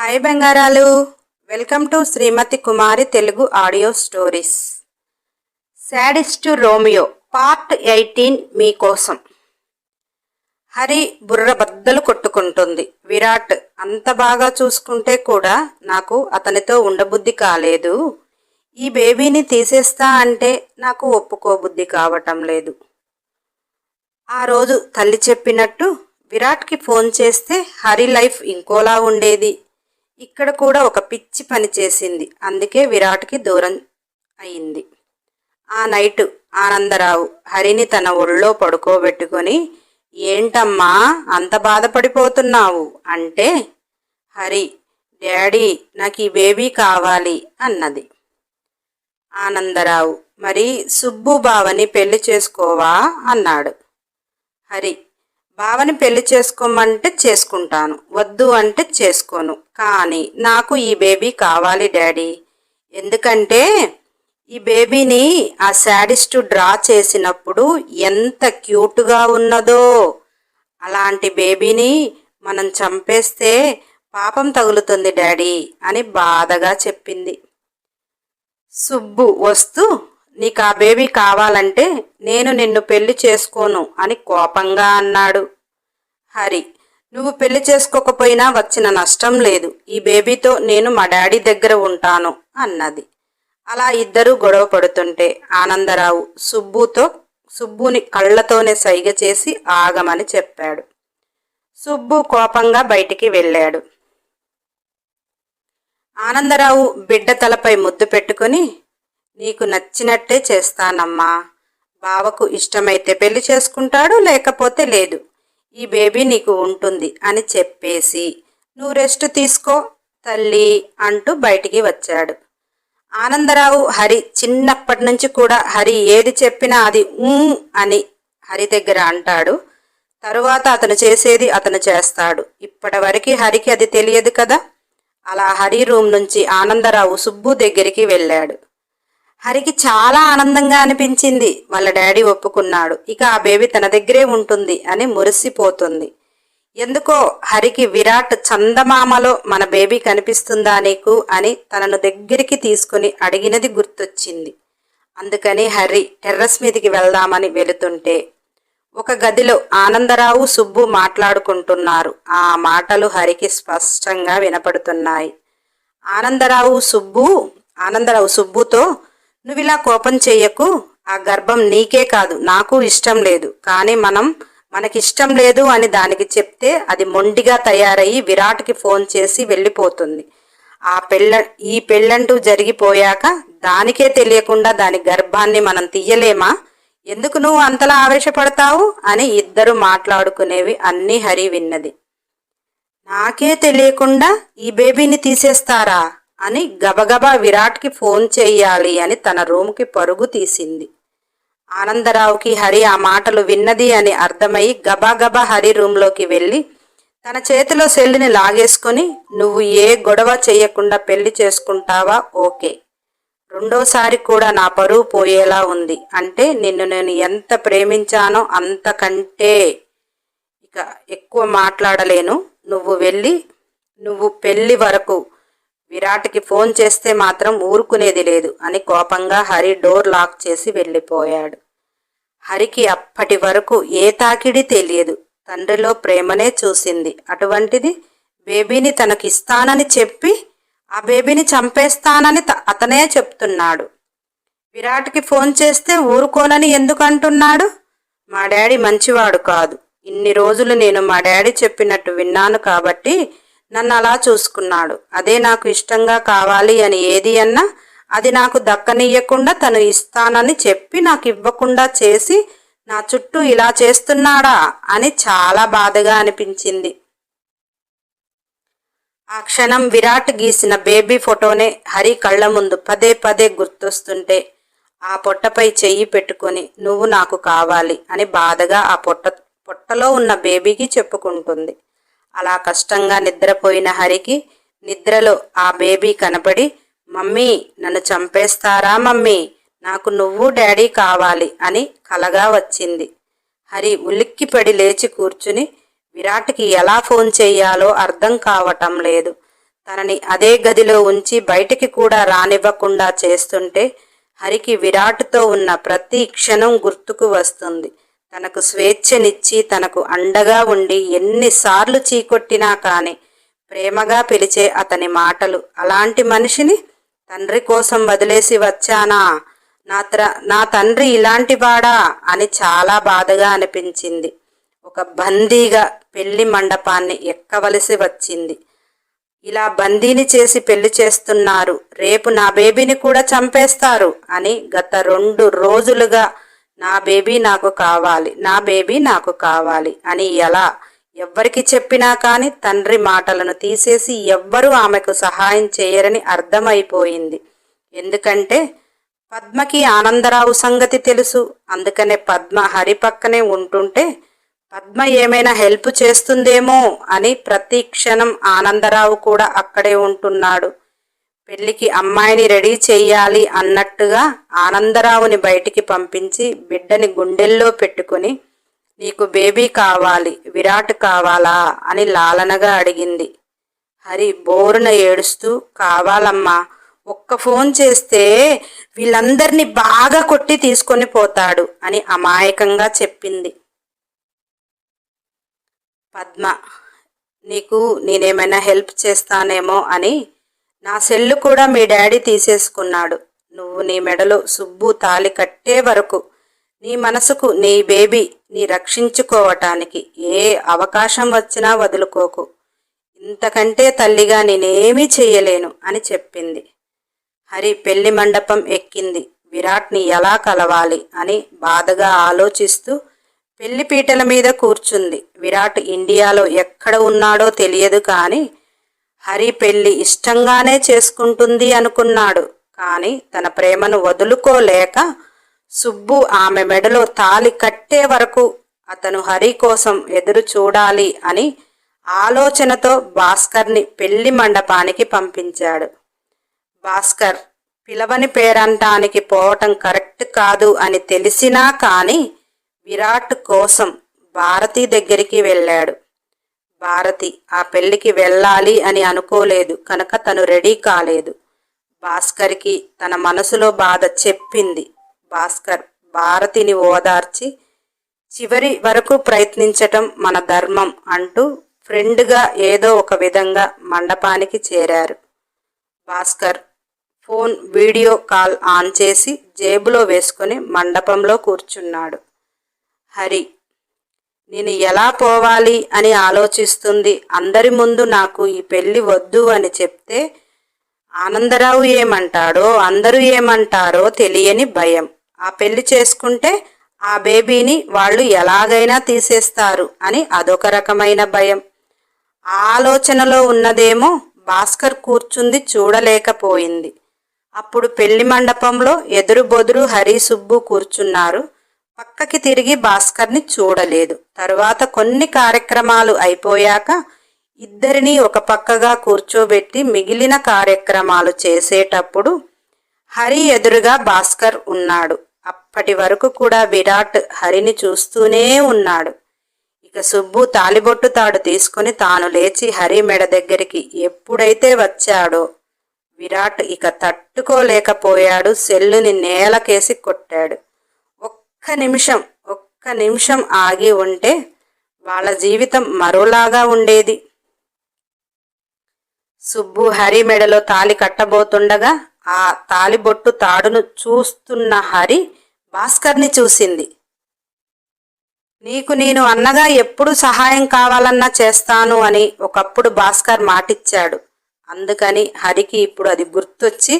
Hi బంగారాలు. Welcome to Srimathi Kumari Telugu audio stories. Sadist Romeo part eighteen మీకోసం. హరి బుర్ర బద్దలు కొట్టుకుంటుంది. విరాట్ అంత బాగా చూసుకుంటే కూడా నాకు అతనితో ఉండబుద్ధి కాలేదు. ఈ బేబీని తీసేస్తా అంటే నాకు ఒప్పుకోబుద్ధి కావటం లేదు. ఆ రోజు తల్లి చెప్పినట్టు విరాట్కి ఫోన్ చేస్తే హరి లైఫ్ ఇంకోలా ఉండేది. ఇక్కడ కూడా ఒక పిచ్చి పని చేసింది. అందుకే విరాట్కి దూరం అయింది. ఆ నైటు ఆనందరావు హరిని తన ఒళ్ళో పడుకోబెట్టుకొని ఏంటమ్మా అంత బాధపడిపోతున్నావు? అంటే హరి డాడీ నాకు ఈ బేబీ కావాలి అన్నది. ఆనందరావు మరి సుబ్బు బావని పెళ్ళి చేసుకోవా? అన్నాడు. హరి బావని పెళ్ళి చేసుకోమంటే చేసుకుంటాను వద్దు అంటే చేసుకోను. కానీ నాకు ఈ బేబీ కావాలి డాడీ. ఎందుకంటే ఈ బేబీని ఆ శాడిస్ట్ డ్రా చేసినప్పుడు ఎంత క్యూట్గా ఉన్నదో. అలాంటి బేబీని మనం చంపేస్తే పాపం తగులుతుంది డాడీ అని బాధగా చెప్పింది. సుబ్బు వస్తూ నీకు ఆ బేబీ కావాలంటే నేను నిన్ను పెళ్ళి చేసుకోను అని కోపంగా అన్నాడు. హరి నువ్వు పెళ్ళి చేసుకోకపోయినా వచ్చిన నష్టం లేదు. ఈ బేబీతో నేను మా డాడీ దగ్గర ఉంటాను అన్నది. అలా ఇద్దరూ గొడవ పడుతుంటే ఆనందరావు సుబ్బుతో సుబ్బుని కళ్ళతోనే సైగ చేసి ఆగమని చెప్పాడు. సుబ్బు కోపంగా బయటికి వెళ్ళాడు. ఆనందరావు బిడ్డ తలపై ముద్దు పెట్టుకుని నీకు నచ్చినట్టే చేస్తానమ్మా. బావకు ఇష్టమైతే పెళ్ళి చేసుకుంటాడు లేకపోతే లేదు. ఈ బేబీ నీకు ఉంటుంది అని చెప్పేసి నువ్వు రెస్ట్ తీసుకో తల్లి అంటూ బయటికి వచ్చాడు. ఆనందరావు హరి చిన్నప్పటి నుంచి కూడా హరి ఏది చెప్పినా అది ఊ అని హరి దగ్గర అంటాడు. తరువాత అతను చేసేది అతను చేస్తాడు. ఇప్పటివరకు హరికి అది తెలియదు కదా? అలా హరి రూమ్ నుంచి ఆనందరావు సుబ్బు దగ్గరికి వెళ్ళాడు. హరికి చాలా ఆనందంగా అనిపించింది. వాళ్ళ డాడీ ఒప్పుకున్నాడు. ఇక ఆ బేబీ తన దగ్గరే ఉంటుంది అని మురిసిపోతుంది. ఎందుకో హరికి విరాట్ చందమామలో మన బేబీ కనిపిస్తుందా నీకు అని తనను దగ్గరికి తీసుకుని అడిగినది గుర్తొచ్చింది. అందుకని హరి టెర్రస్ మీదకి వెళ్దామని వెళుతుంటే ఒక గదిలో ఆనందరావు సుబ్బు మాట్లాడుకుంటున్నారు. ఆ మాటలు హరికి స్పష్టంగా వినపడుతున్నాయి. ఆనందరావు సుబ్బు ఆనందరావు సుబ్బుతో నువ్వు ఇలా కోపం చెయ్యకు. ఆ గర్భం నీకే కాదు నాకు ఇష్టం లేదు. కానీ మనం మనకిష్టం లేదు అని దానికి చెప్తే అది మొండిగా తయారయ్యి విరాట్కి ఫోన్ చేసి వెళ్ళిపోతుంది. ఆ పెళ్ళ ఈ పెళ్ళంటూ జరిగిపోయాక దానికే తెలియకుండా దాని గర్భాన్ని మనం తీయలేమా? ఎందుకు నువ్వు అంతలా ఆవేశపడతావు? అని ఇద్దరు మాట్లాడుకునేవి అన్నీ హరి విన్నది. నాకే తెలియకుండా ఈ బేబీని తీసేస్తారా? అని గబగబా విరాట్కి ఫోన్ చెయ్యాలి అని తన రూమ్కి పరుగు తీసింది. ఆనందరావుకి హరి ఆ మాటలు విన్నది అని అర్థమై గబాగబా హరి రూమ్లోకి వెళ్ళి తన చేతిలో సెల్ని లాగేసుకొని నువ్వు ఏ గొడవ చేయకుండా పెళ్ళి చేసుకుంటావా? ఓకే. రెండోసారి కూడా నా పరువు పోయేలా ఉంది. అంటే నిన్ను నేను ఎంత ప్రేమించానో అంతకంటే ఇక ఎక్కువ మాట్లాడలేను. నువ్వు వెళ్ళి నువ్వు పెళ్ళి వరకు విరాట్కి ఫోన్ చేస్తే మాత్రం ఊరుకునేది లేదు అని కోపంగా హరి డోర్ లాక్ చేసి వెళ్ళిపోయాడు. హరికి అప్పటి వరకు ఏ తాకిడి తెలియదు. తండ్రిలో ప్రేమనే చూసింది. అటువంటిది బేబీని తనకిస్తానని చెప్పి ఆ బేబీని చంపేస్తానని అతనే చెప్తున్నాడు. విరాట్కి ఫోన్ చేస్తే ఊరుకోనని ఎందుకు అంటున్నాడు మా డాడీ మంచివాడు కాదు. ఇన్ని రోజులు నేను మా డాడీ చెప్పినట్టు విన్నాను కాబట్టి నన్ను అలా చూసుకున్నాడు. అదే నాకు ఇష్టంగా కావాలి అని ఏది అన్నా అది నాకు దక్కనియ్యకుండా తను ఇస్తానని చెప్పి నాకు ఇవ్వకుండా చేసి నా చుట్టూ ఇలా చేస్తున్నాడా అని చాలా బాధగా అనిపించింది. ఆ క్షణం విరాట్ గీసిన బేబీ ఫోటోనే హరి కళ్ళ ముందు పదే పదే గుర్తొస్తుంటే ఆ పొట్టపై చెయ్యి పెట్టుకొని నువ్వు నాకు కావాలి అని బాధగా ఆ పొట్ట పొట్టలో ఉన్న బేబీకి చెప్పుకుంటుంది. అలా కష్టంగా నిద్రపోయిన హరికి నిద్రలో ఆ బేబీ కనపడి మమ్మీ నన్ను చంపేస్తారా మమ్మీ? నాకు నువ్వు డాడీ కావాలి అని కలగా వచ్చింది. హరి ఉలిక్కిపడి లేచి కూర్చుని విరాట్కి ఎలా ఫోన్ చేయాలో అర్థం కావటం లేదు. తనని అదే గదిలో ఉంచి బయటికి కూడా రానివ్వకుండా చేస్తుంటే హరికి విరాట్తో ఉన్న ప్రతి క్షణం గుర్తుకు వస్తుంది. తనకు స్వేచ్ఛనిచ్చి తనకు అండగా ఉండి ఎన్నిసార్లు చీకొట్టినా కానీ ప్రేమగా పిలిచే అతని మాటలు అలాంటి మనిషిని తండ్రి కోసం వదిలేసి వచ్చానా? నా త్ర నా తండ్రి ఇలాంటి వాడా? అని చాలా బాధగా అనిపించింది. ఒక బందీగా పెళ్ళి మండపాన్ని ఎక్కవలసి వచ్చింది. ఇలా బందీని చేసి పెళ్ళి చేస్తున్నారు రేపు నా బేబీని కూడా చంపేస్తారు అని గత రెండు రోజులుగా నా బేబీ నాకు కావాలి నా బేబీ నాకు కావాలి అని ఎలా? ఎవ్వరికి చెప్పినా కానీ తండ్రి మాటలను తీసేసి ఎవ్వరూ ఆమెకు సహాయం చేయరని అర్థమైపోయింది. ఎందుకంటే పద్మకి ఆనందరావు సంగతి తెలుసు. అందుకనే పద్మ హరి పక్కనే ఉంటుంటే పద్మ ఏమైనా హెల్ప్ చేస్తుందేమో అని ప్రతి క్షణం ఆనందరావు కూడా అక్కడే ఉంటున్నాడు. పెళ్ళికి అమ్మాయిని రెడీ చెయ్యాలి అన్నట్టుగా ఆనందరావుని బయటికి పంపించి బిడ్డని గుండెల్లో పెట్టుకుని నీకు బేబీ కావాలి విరాట్ కావాలా? అని లాలనగా అడిగింది. హరి బోరున ఏడుస్తూ కావాలమ్మా ఒక్క ఫోన్ చేస్తే వీళ్ళందరినీ బాగా కొట్టి తీసుకొని పోతాడు అని అమాయకంగా చెప్పింది. పద్మ నీకు నేనేమైనా హెల్ప్ చేస్తానేమో అని నా సెల్లు కూడా మీ డాడీ తీసేసుకున్నాడు. నువ్వు నీ మెడలో సుబ్బు తాలి కట్టే వరకు నీ మనసుకు నీ బేబీ నీ రక్షించుకోవటానికి ఏ అవకాశం వచ్చినా వదులుకోకు. ఇంతకంటే తల్లిగా నేనేమీ చెయ్యలేను అని చెప్పింది. హరి పెళ్ళి మండపం ఎక్కింది. విరాట్ని ఎలా కలవాలి అని బాధగా ఆలోచిస్తూ పెళ్ళి పీటల మీద కూర్చుంది. విరాట్ ఇండియాలో ఎక్కడ ఉన్నాడో తెలియదు కానీ హరి పెళ్ళి ఇష్టంగానే చేసుకుంటుంది అనుకున్నాడు. కానీ తన ప్రేమను వదులుకోలేక సుబ్బు ఆమె మెడలో తాలి కట్టే వరకు అతను హరి కోసం ఎదురు చూడాలి అని ఆలోచనతో భాస్కర్ని పెళ్ళి మండపానికి పంపించాడు. భాస్కర్ పిలవని పేరంటానికి పోవటం కరెక్ట్ కాదు అని తెలిసినా కానీ విరాట్ కోసం భారతి దగ్గరికి వెళ్ళాడు. భారతి ఆ పెళ్ళికి వెళ్ళాలి అని అనుకోలేదు. కనుక తను రెడీ కాలేదు. భాస్కర్కి తన మనసులో బాధ చెప్పింది. భాస్కర్ భారతిని ఓదార్చి చివరి వరకు ప్రయత్నించటం మన ధర్మం అంటూ ఫ్రెండ్గా ఏదో ఒక విధంగా మండపానికి చేరారు. Bhaskar phone video call on చేసి జేబులో వేసుకొని మండపంలో కూర్చున్నాడు. హరి నేను ఎలా పోవాలి అని ఆలోచిస్తుంది. అందరి ముందు నాకు ఈ పెళ్ళి వద్దు అని చెప్తే ఆనందరావు ఏమంటాడో అందరూ ఏమంటారో తెలియని భయం. ఆ పెళ్ళి చేసుకుంటే ఆ బేబీని వాళ్ళు ఎలాగైనా తీసేస్తారు అని అదొక రకమైన భయం. ఆలోచనలో ఉన్నదేమో భాస్కర్ కూర్చుంది చూడలేకపోయింది. అప్పుడు పెళ్ళి మండపంలో ఎదురు బొదురు హరి సుబ్బు కూర్చున్నారు. పక్కకి తిరిగి భాస్కర్ని చూడలేదు. తరువాత కొన్ని కార్యక్రమాలు అయిపోయాక ఇద్దరిని ఒక పక్కగా కూర్చోబెట్టి మిగిలిన కార్యక్రమాలు చేసేటప్పుడు హరి ఎదురుగా భాస్కర్ ఉన్నాడు. అప్పటి వరకు కూడా విరాట్ హరిని చూస్తూనే ఉన్నాడు. ఇక సుబ్బు తాలిబొట్టు తాడు తీసుకుని తాను లేచి హరి మెడ దగ్గరికి ఎప్పుడైతే వచ్చాడో విరాట్ ఇక తట్టుకోలేకపోయాడు. సెల్లుని నేలకేసి కొట్టాడు. ఒక్క నిమిషం ఒక్క నిమిషం ఆగి ఉంటే వాళ్ళ జీవితం మరోలాగా ఉండేది. సుబ్బు హరి మెడలో తాలి కట్టబోతుండగా ఆ తాలిబొట్టు తాడును చూస్తున్న హరి భాస్కర్ని చూసింది. నీకు నేను అన్నగా ఎప్పుడు సహాయం కావాలన్నా చేస్తాను అని ఒకప్పుడు భాస్కర్ మాటిచ్చాడు. అందుకని హరికి ఇప్పుడు అది గుర్తొచ్చి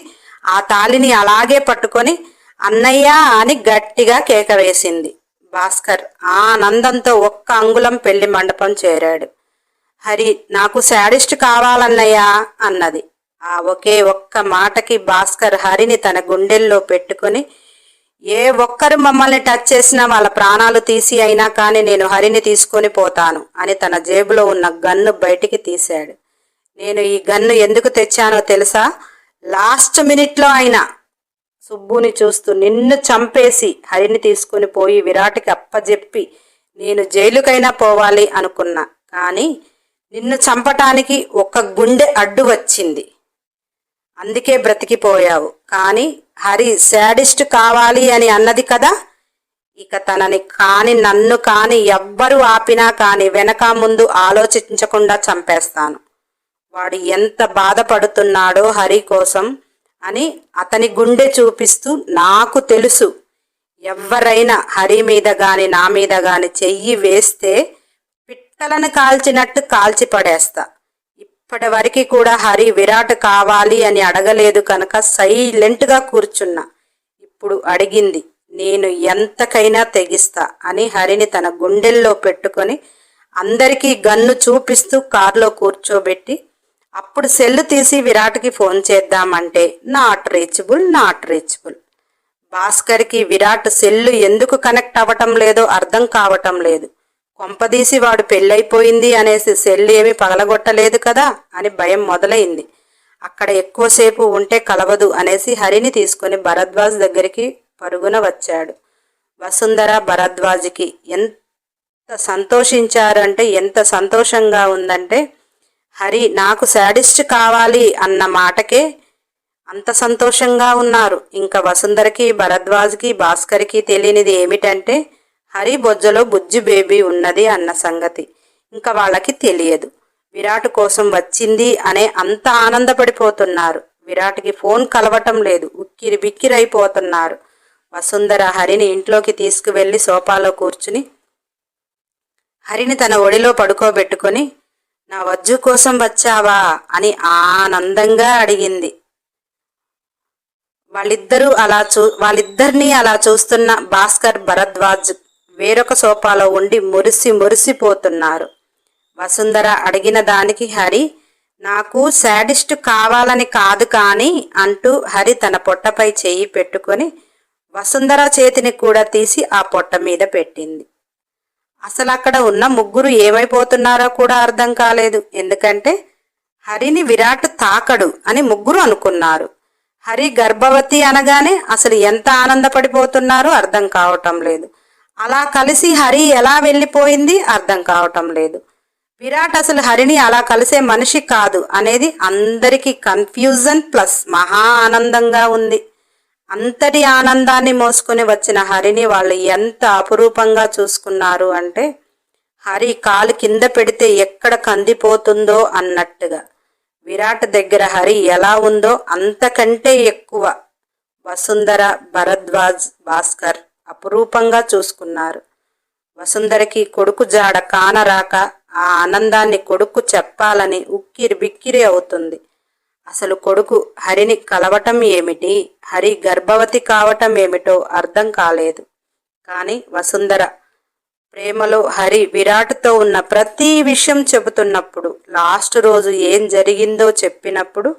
ఆ తాలిని అలాగే పట్టుకొని అన్నయ్య అని గట్టిగా కేక వేసింది. భాస్కర్ ఆనందంతో ఒక్క అంగుళం పెళ్ళి మండపం చేరాడు. హరి నాకు శాడిస్ట్ కావాలన్నయ్యా అన్నది. ఆ ఒకే ఒక్క మాటకి భాస్కర్ హరిని తన గుండెల్లో పెట్టుకుని ఏ ఒక్కరు మమ్మల్ని టచ్ చేసినా వాళ్ళ ప్రాణాలు తీసి అయినా కానీ నేను హరిని తీసుకొని పోతాను అని తన జేబులో ఉన్న గన్ను బయటికి తీశాడు. నేను ఈ గన్ను ఎందుకు తెచ్చానో తెలుసా? లాస్ట్ మినిట్లో అయినా సుబ్బుని చూస్తూ నిన్ను చంపేసి హరిని తీసుకుని పోయి విరాట్కి అప్పజెప్పి నేను జైలుకైనా పోవాలి అనుకున్నా. కానీ నిన్ను చంపటానికి ఒక గుండె అడ్డు వచ్చింది. అందుకే బ్రతికిపోయావు. కానీ హరి శాడిస్ట్ కావాలి అని అన్నది కదా? ఇక తనని కాని నన్ను కాని ఎవ్వరు ఆపినా కాని వెనక ముందు ఆలోచించకుండా చంపేస్తాను. వాడు ఎంత బాధపడుతున్నాడో హరి కోసం అని అతని గుండె చూపిస్తూ నాకు తెలుసు. ఎవరైనా హరి మీద గాని నా మీద గాని చెయ్యి వేస్తే పిట్టలను కాల్చినట్టు కాల్చి పడేస్తా. ఇప్పటి వరకు కూడా హరి విరాట్ కావాలి అని అడగలేదు కనుక సైలెంట్గా కూర్చున్నా. ఇప్పుడు అడిగింది నేను ఎంతకైనా తెగిస్తా అని హరిని తన గుండెల్లో పెట్టుకొని అందరికీ గన్ను చూపిస్తూ కారులో కూర్చోబెట్టి అప్పుడు సెల్లు తీసి విరాట్కి ఫోన్ చేద్దామంటే నాట్ రీచబుల్ నాట్ రీచబుల్. భాస్కర్కి విరాట్ సెల్లు ఎందుకు కనెక్ట్ అవ్వటం లేదో అర్థం కావటం లేదు. కొంపదీసి వాడు పెళ్ళైపోయింది అనేసి సెల్లు ఏమీ పగలగొట్టలేదు కదా అని భయం మొదలైంది. అక్కడ ఎక్కువసేపు ఉంటే కలవదు అనేసి హరిని తీసుకుని భరద్వాజ్ దగ్గరికి పరుగున వచ్చాడు. వసుంధర భరద్వాజ్కి ఎంత సంతోషించారంటే ఎంత సంతోషంగా ఉందంటే హరి నాకు శాడిస్ట్ కావాలి అన్న మాటకే అంత సంతోషంగా ఉన్నారు. ఇంకా వసుంధరకి భరద్వాజ్కి భాస్కర్కి తెలియనిది ఏమిటంటే హరి బొజ్జలో బుజ్జి బేబీ ఉన్నది అన్న సంగతి ఇంకా వాళ్ళకి తెలియదు. విరాట్ కోసం వచ్చింది అనే అంత ఆనందపడిపోతున్నారు. విరాట్కి ఫోన్ కలవటం లేదు. ఉక్కిరి బిక్కిరైపోతున్నారు. వసుంధర హరిని ఇంట్లోకి తీసుకువెళ్ళి సోఫాలో కూర్చుని హరిని తన ఒడిలో పడుకోబెట్టుకొని నా వజ్జు కోసం వచ్చావా? అని ఆనందంగా అడిగింది. వాళ్ళిద్దరూ అలా చూ వాళ్ళిద్దరినీ అలా చూస్తున్న భాస్కర్ భరద్వాజ్ వేరొక సోఫాలో ఉండి మురిసి మురిసిపోతున్నారు వసుంధర అడిగిన దానికి హరి నాకు శాడిస్ట్ కావాలని కాదు కానీ అంటూ హరి తన పొట్టపై చేయి పెట్టుకొని వసుంధర చేతిని కూడా తీసి ఆ పొట్ట మీద పెట్టింది. అసలు అక్కడ ఉన్న ముగ్గురు ఏమైపోతున్నారో కూడా అర్థం కాలేదు. ఎందుకంటే హరిని విరాట్ తాకడు అని ముగ్గురు అనుకున్నారు. హరి గర్భవతి అనగానే అసలు ఎంత ఆనందపడిపోతున్నారో అర్థం కావటం లేదు. అలా కలిసి హరి ఎలా వెళ్ళిపోయింది అర్థం కావటం లేదు. విరాట్ అసలు హరిని అలా కలిసే మనిషి కాదు అనేది అందరికీ కన్ఫ్యూజన్ ప్లస్ మహా ఆనందంగా ఉంది. అంతటి ఆనందాన్ని మోసుకొని వచ్చిన హరిని వాళ్ళు ఎంత అపురూపంగా చూసుకున్నారు అంటే హరి కాలు కింద పెడితే ఎక్కడ కందిపోతుందో అన్నట్టుగా. విరాట్ దగ్గర హరి ఎలా ఉందో అంతకంటే ఎక్కువ వసుంధర భరద్వాజ్ భాస్కర్ అపురూపంగా చూసుకున్నారు. వసుంధరకి కొడుకు జాడ కానరాక ఆ ఆనందాన్ని కొడుకు చెప్పాలని ఉక్కిరి బిక్కిరి అవుతుంది. అసలు కొడుకు హరిని కలవటం ఏమిటి? హరి గర్భవతి కావటం ఏమిటో అర్థం కాలేదు. కానీ వసుంధర ప్రేమలో హరి విరాట్తో ఉన్న ప్రతి విషయం చెబుతున్నప్పుడు లాస్ట్ రోజు ఏం జరిగిందో చెప్పినప్పుడు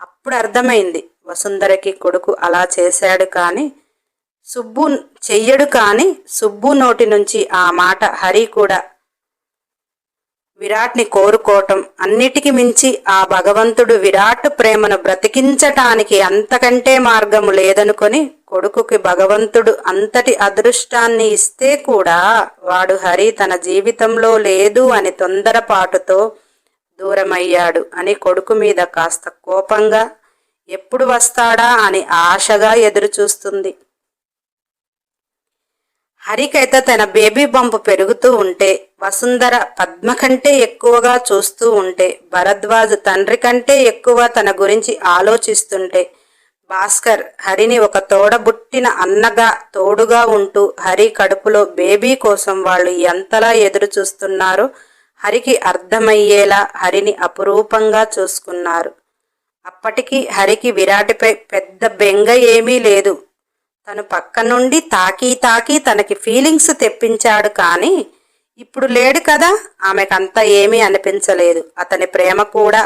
అప్పుడు అర్థమైంది. వసుంధరకి కొడుకు అలా చేశాడు కానీ సుబ్బు చెయ్యడు కానీ సుబ్బు నోటి నుంచి ఆ మాట హరి కూడా విరాట్ని కోరుకోవటం అన్నిటికి మించి ఆ భగవంతుడు విరాట్ ప్రేమను బ్రతికించటానికి అంతకంటే మార్గము లేదనుకొని కొడుకుకి భగవంతుడు అంతటి అదృష్టాన్ని ఇస్తే కూడా వాడు హరి తన జీవితంలో లేదు అని తొందరపాటుతో దూరమయ్యాడు అని కొడుకు మీద కాస్త కోపంగా ఎప్పుడు వస్తాడా అని ఆశగా ఎదురుచూస్తుంది. హరికైతే తన బేబీ బంపు పెరుగుతూ ఉంటే వసుంధర పద్మ కంటే ఎక్కువగా చూస్తూ ఉంటే భరద్వాజ్ తండ్రి కంటే ఎక్కువ తన గురించి ఆలోచిస్తుంటే భాస్కర్ హరిని ఒక తోడబుట్టిన అన్నగా తోడుగా ఉంటూ హరి కడుపులో బేబీ కోసం వాళ్ళు ఎంతలా ఎదురు చూస్తున్నారో హరికి అర్థమయ్యేలా హరిని అపురూపంగా చూసుకున్నారు. అప్పటికి హరికి విరాటిపై పెద్ద బెంగ ఏమీ లేదు. తను పక్క నుండి తాకి తాకి తనకి ఫీలింగ్స్ తెప్పించాడు కానీ ఇప్పుడు లేడు కదా? ఆమెకంతా ఏమీ అనిపించలేదు. అతని ప్రేమ కూడా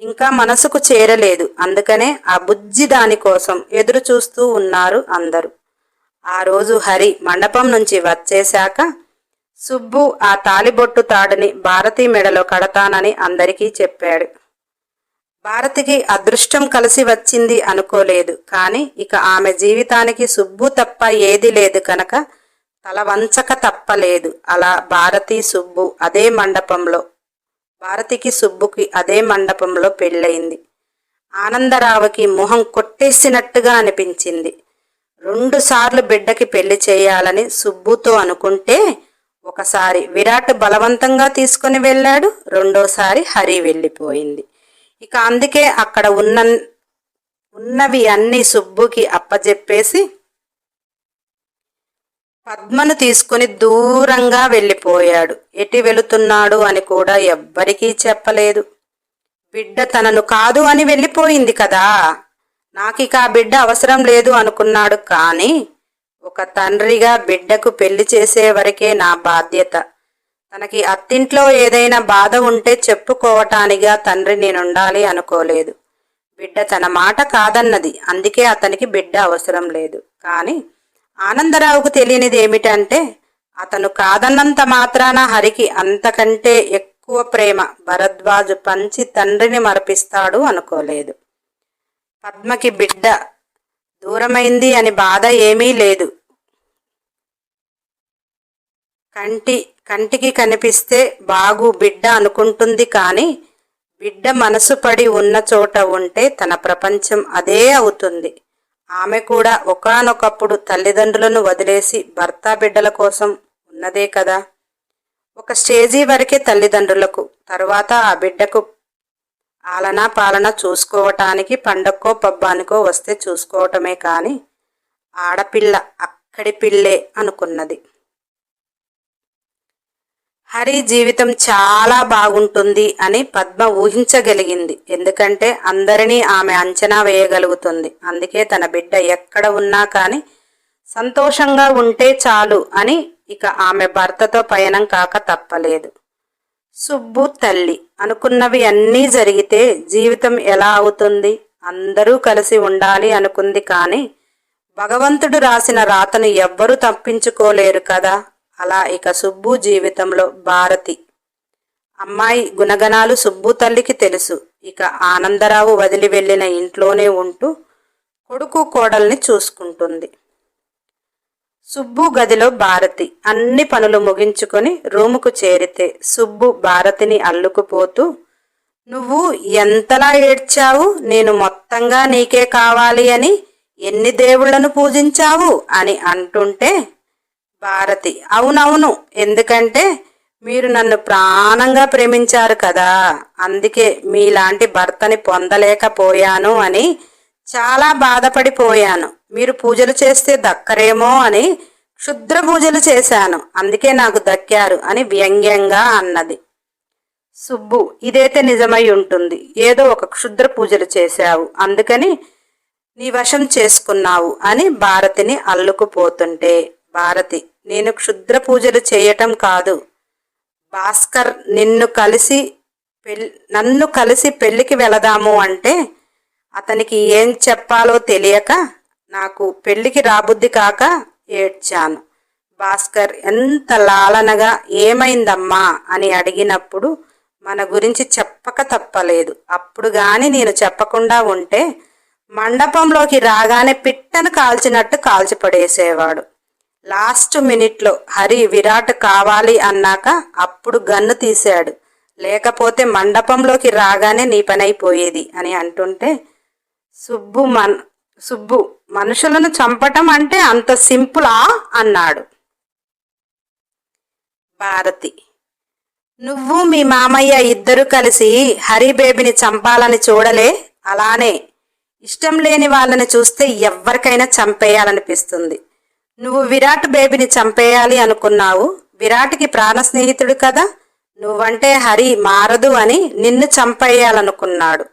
ఇంకా మనసుకు చేరలేదు. అందుకనే ఆ బుజ్జి దానికోసం ఎదురు చూస్తూ ఉన్నారు అందరూ. ఆ రోజు హరి మండపం నుంచి వచ్చేశాక సుబ్బు ఆ తాలిబొట్టు తాడుని భారతి మెడలో కడతానని అందరికీ చెప్పాడు. భారతికి అదృష్టం కలిసి వచ్చింది అనుకోలేదు. కానీ ఇక ఆమె జీవితానికి సుబ్బు తప్ప ఏది లేదు కనుక తల వంచక తప్పలేదు. అలా భారతి సుబ్బు అదే మండపంలో భారతికి సుబ్బుకి అదే మండపంలో పెళ్ళయింది. ఆనందరావుకి మొహం కొట్టేసినట్టుగా అనిపించింది. రెండుసార్లు బిడ్డకి పెళ్ళి చేయాలని సుబ్బుతో అనుకుంటే ఒకసారి విరాట్ బలవంతంగా తీసుకుని వెళ్ళాడు రెండోసారి హరి వెళ్ళిపోయింది. ఇక అందుకే అక్కడ ఉన్న ఉన్నవి అన్ని సుబ్బుకి అప్పజెప్పేసి పద్మను తీసుకుని దూరంగా వెళ్ళిపోయాడు. ఎటు వెళుతున్నాడు? అని కూడా ఎవ్వరికీ చెప్పలేదు. బిడ్డ తనను కాదు అని వెళ్ళిపోయింది కదా. నాకిక ఆ బిడ్డ అవసరం లేదు అనుకున్నాడు. కానీ ఒక తండ్రిగా బిడ్డకు పెళ్ళి చేసే వరకే నా బాధ్యత. తనకి అత్తింట్లో ఏదైనా బాధ ఉంటే చెప్పుకోవటానిగా తండ్రి నేనుండాలి అనుకోలేదు. బిడ్డ తన మాట కాదన్నది. అందుకే అతనికి బిడ్డ అవసరం లేదు. కానీ ఆనందరావుకు తెలియనిది ఏమిటంటే అతను కాదన్నంత మాత్రాన హరికి అంతకంటే ఎక్కువ ప్రేమ భరద్వాజు పంచి తండ్రిని మరపిస్తాడు అనుకోలేదు. పద్మకి బిడ్డ దూరమైంది అని బాధ ఏమీ లేదు. కంటి కంటికి కనిపిస్తే బాగు బిడ్డ అనుకుంటుంది కానీ బిడ్డ మనసు పడి ఉన్న చోట ఉంటే తన ప్రపంచం అదే అవుతుంది. ఆమె కూడా ఒకానొకప్పుడు తల్లిదండ్రులను వదిలేసి భర్త బిడ్డల కోసం ఉన్నదే కదా. ఒక స్టేజీ వరకే తల్లిదండ్రులకు తరువాత ఆ బిడ్డకు ఆలనా పాలన చూసుకోవటానికి పండక్కో పబ్బానికో వస్తే చూసుకోవటమే కానీ ఆడపిల్ల అక్కడి పిల్లే అనుకున్నది. హరి జీవితం చాలా బాగుంటుంది అని పద్మ ఊహించగలిగింది. ఎందుకంటే అందరినీ ఆమె అంచనా వేయగలుగుతుంది. అందుకే తన బిడ్డ ఎక్కడ ఉన్నా కానీ సంతోషంగా ఉంటే చాలు అని ఇక ఆమె భర్తతో పయనం కాక తప్పలేదు. సుబ్బు తల్లి అనుకున్నవి అన్నీ జరిగితే జీవితం ఎలా అవుతుంది? అందరూ కలిసి ఉండాలి అనుకుంది కానీ భగవంతుడు రాసిన రాతను ఎవ్వరూ తప్పించుకోలేరు కదా. అలా ఇక సుబ్బు జీవితంలో భారతి. అమ్మాయి గుణగణాలు సుబ్బు తల్లికి తెలుసు. ఇక ఆనందరావు వదిలి వెళ్ళిన ఇంట్లోనే ఉంటూ కొడుకు కోడల్ని చూసుకుంటుంది. సుబ్బు గదిలో భారతి అన్ని పనులు ముగించుకొని రూముకు చేరితే సుబ్బు భారతిని అల్లుకుపోతూ నువ్వు ఎంతలా ఏడ్చావు? నేను మొత్తంగా నీకే కావాలి అని ఎన్ని దేవుళ్ళను పూజించావు? అని అంటుంటే భారతి. అవునవును. ఎందుకంటే మీరు నన్ను ప్రాణంగా ప్రేమించారు కదా. అందుకే మీలాంటి భర్తని పొందలేకపోయాను అని చాలా బాధపడిపోయాను. మీరు పూజలు చేస్తే దక్కరేమో అని క్షుద్ర పూజలు చేశాను. అందుకే నాకు దక్కారు అని వ్యంగ్యంగా అన్నది. సుబ్బు ఇదైతే నిజమై ఉంటుంది. ఏదో ఒక క్షుద్ర పూజలు చేశావు. అందుకని నీ వశం చేసుకున్నావు అని భారతిని అల్లుకుపోతుంటే. భారతి నేను క్షుద్ర పూజలు చేయటం కాదు. భాస్కర్ నిన్ను కలిసి పెళ్ళి నన్ను కలిసి పెళ్ళికి వెళదాము అంటే అతనికి ఏం చెప్పాలో తెలియక నాకు పెళ్ళికి రాబుద్ది కాక ఏడ్చాను. భాస్కర్ ఎంత లాలనగా ఏమైందమ్మా అని అడిగినప్పుడు మన గురించి చెప్పక తప్పలేదు. అప్పుడు గాని నేను చెప్పకుండా ఉంటే మండపంలోకి రాగానే పిట్టను కాల్చినట్టు కాల్చిపడేసేవాడు. లాస్ట్ మినిట్లో హరి విరాట్ కావాలి అన్నాక అప్పుడు గన్ను తీశాడు. లేకపోతే మండపంలోకి రాగానే నీ పనైపోయేది అని అంటుంటే సుబ్బు మన్ సుబ్బు మనుషులను చంపటం అంటే అంత సింపులా? అన్నాడు. భారతి. నువ్వు మీ మామయ్య ఇద్దరు కలిసి హరి బేబిని చంపాలని చూడలే? అలానే ఇష్టం లేని వాళ్ళని చూస్తే ఎవ్వరికైనా చంపేయాలనిపిస్తుంది. నువ్వు విరాట్ బేబీని చంపేయాలి అనుకున్నావు. విరాట్కి ప్రాణ స్నేహితుడు కదా. నువ్వంటే హరి మారదు అని నిన్ను చంపేయాలనుకున్నాడు.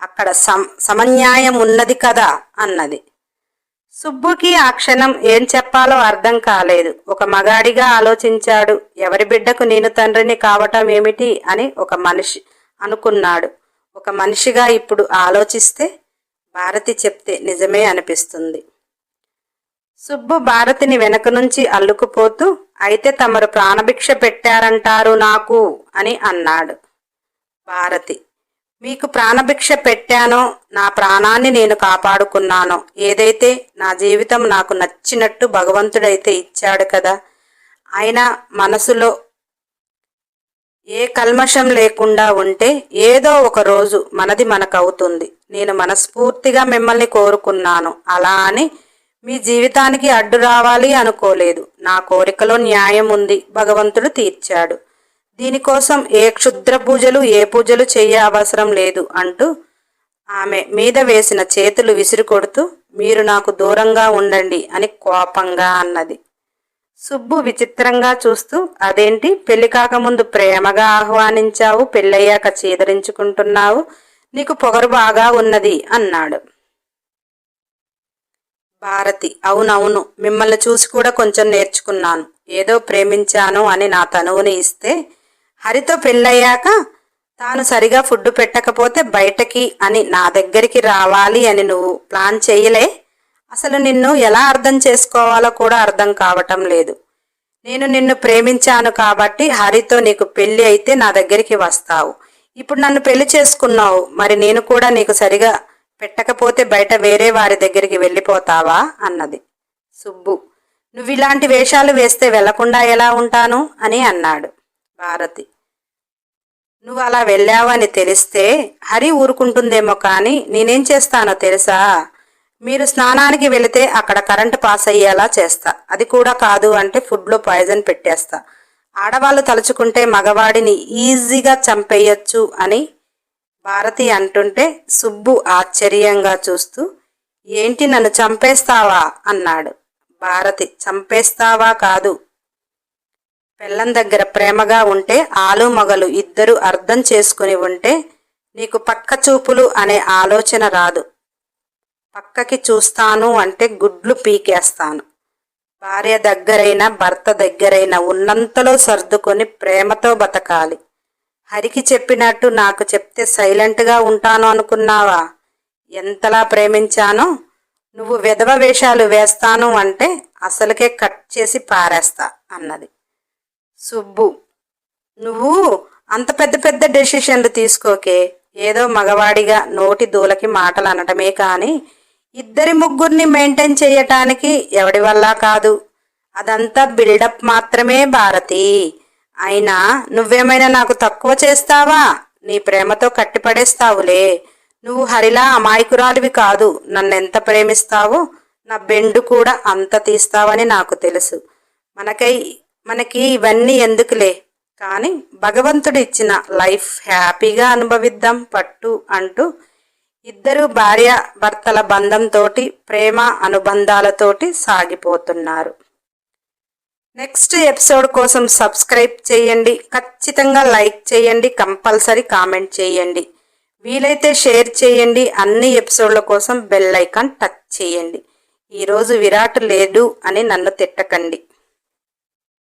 అక్కడ సమ సమన్యాయం ఉన్నది కదా అన్నది. సుబ్బుకి ఆ క్షణం ఏం చెప్పాలో అర్థం కాలేదు. ఒక మగాడిగా ఆలోచించాడు. ఎవరి బిడ్డకు నేను తండ్రిని కావటం ఏమిటి అని ఒక మనిషి అనుకున్నాడు. ఒక మనిషిగా ఇప్పుడు ఆలోచిస్తే భారతి చెప్తే నిజమే అనిపిస్తుంది. సుబ్బు భారతిని వెనక నుంచి అల్లుకుపోతూ అయితే తమరు ప్రాణభిక్ష పెట్టారంటారు నాకు అని అన్నాడు భారతి. మీకు ప్రాణభిక్ష పెట్టానో నా ప్రాణాన్ని నేను కాపాడుకున్నానో ఏదైతే నా జీవితం నాకు నచ్చినట్టు భగవంతుడైతే ఇచ్చాడు కదా ఆయన మనసులో ఏ కల్మషం లేకుండా ఉంటే ఏదో ఒక రోజు మనది మనకవుతుంది. నేను మనస్ఫూర్తిగా మిమ్మల్ని కోరుకున్నాను. అలా అని మీ జీవితానికి అడ్డు రావాలి అనుకోలేదు. నా కోరికలో న్యాయం ఉంది. భగవంతుడు తీర్చాడు. దీనికోసం ఏ క్షుద్ర పూజలు ఏ పూజలు చేయ అవసరం లేదు అంటూ ఆమె మీద వేసిన చేతులు విసిరి కొడుతూ మీరు నాకు దూరంగా ఉండండి అని కోపంగా అన్నది. సుబ్బు విచిత్రంగా చూస్తూ అదేంటి? పెళ్ళి కాకముందు ప్రేమగా ఆహ్వానించావు పెళ్ళయ్యాక చీదరించుకుంటున్నావు నీకు పొగరు బాగా ఉన్నది అన్నాడు. భారతి అవునవును మిమ్మల్ని చూసి కూడా కొంచెం నేర్చుకున్నాను. ఏదో ప్రేమించాను అని నా తనువుని ఇస్తే హరితో పెళ్ళయ్యాక తాను సరిగా ఫుడ్ పెట్టకపోతే బయటకి అని నా దగ్గరికి రావాలి అని నువ్వు ప్లాన్ చేయలే? అసలు నిన్ను ఎలా అర్థం చేసుకోవాలో కూడా అర్థం కావటం లేదు. నేను నిన్ను ప్రేమించాను కాబట్టి హరితో నీకు పెళ్ళి అయితే నా దగ్గరికి వస్తావు. ఇప్పుడు నన్ను పెళ్ళి చేసుకున్నావు. మరి నేను కూడా నీకు సరిగా పెట్టకపోతే బయట వేరే వారి దగ్గరికి వెళ్ళిపోతావా? అన్నది. సుబ్బు. నువ్వు ఇలాంటి వేషాలు వేస్తే వెళ్ళకుండా ఎలా ఉంటాను? అని అన్నాడు భారతి. నువ్వు అలా వెళ్ళావని తెలిస్తే హరి ఊరుకుంటుందేమో కానీ నేనేం చేస్తానో తెలుసా? మీరు స్నానానికి వెళితే అక్కడ కరెంటు పాస్ అయ్యేలా చేస్తా. అది కూడా కాదు అంటే ఫుడ్లో పాయిజన్ పెట్టేస్తా. ఆడవాళ్ళు తలుచుకుంటే మగవాడిని ఈజీగా చంపేయచ్చు అని భారతి అంటుంటే సుబ్బు ఆశ్చర్యంగా చూస్తూ ఏంటి నన్ను చంపేస్తావా? అన్నాడు. భారతి చంపేస్తావా కాదు. పెళ్ళం దగ్గర ప్రేమగా ఉంటే ఆలు మగలు ఇద్దరు అర్థం చేసుకుని ఉంటే నీకు పక్క చూపులు అనే ఆలోచన రాదు. పక్కకి చూస్తాను అంటే గుడ్లు పీకేస్తాను. భార్య దగ్గరైన భర్త దగ్గరైన ఉన్నంతలో సర్దుకొని ప్రేమతో బతకాలి. హరికి చెప్పినట్టు నాకు చెప్తే సైలెంట్గా ఉంటాను అనుకున్నావా? ఎంతలా ప్రేమించానో? నువ్వు విధవ వేషాలు వేస్తాను అంటే అసలుకే కట్ చేసి పారేస్తా అన్నది. సుబ్బు నువ్వు అంత పెద్ద పెద్ద డెసిషన్లు తీసుకోకే. ఏదో మగవాడిగా నోటి దూలకి మాటలు అనటమే కానీ ఇద్దరి ముగ్గురిని మెయింటైన్ చేయటానికి ఎవడి వల్ల కాదు. అదంతా బిల్డప్ మాత్రమే భారతి. అయినా నువ్వేమైనా నాకు తక్కువ చేస్తావా? నీ ప్రేమతో కట్టిపడేస్తావులే. నువ్వు హరిలా అమాయకురాలివి కాదు. నన్నెంత ప్రేమిస్తావో నా బెండు కూడా అంత తీస్తావని నాకు తెలుసు. మనకై మనకి ఇవన్నీ ఎందుకులే? కానీ భగవంతుడు ఇచ్చిన లైఫ్ హ్యాపీగా అనుభవిద్దాం పట్టు అంటూ ఇద్దరు భార్య భర్తల బంధంతోటి ప్రేమ అనుబంధాలతోటి సాగిపోతున్నారు. నెక్స్ట్ ఎపిసోడ్ కోసం సబ్స్క్రైబ్ చేయండి ఖచ్చితంగా లైక్ చేయండి కంపల్సరీ కామెంట్ చేయండి. వీలైతే షేర్ చేయండి అన్ని ఎపిసోడ్ల కోసం బెల్ ఐకాన్ టచ్ చేయండి. ఈరోజు విరాట్ లేడు అని నన్ను తిట్టకండి.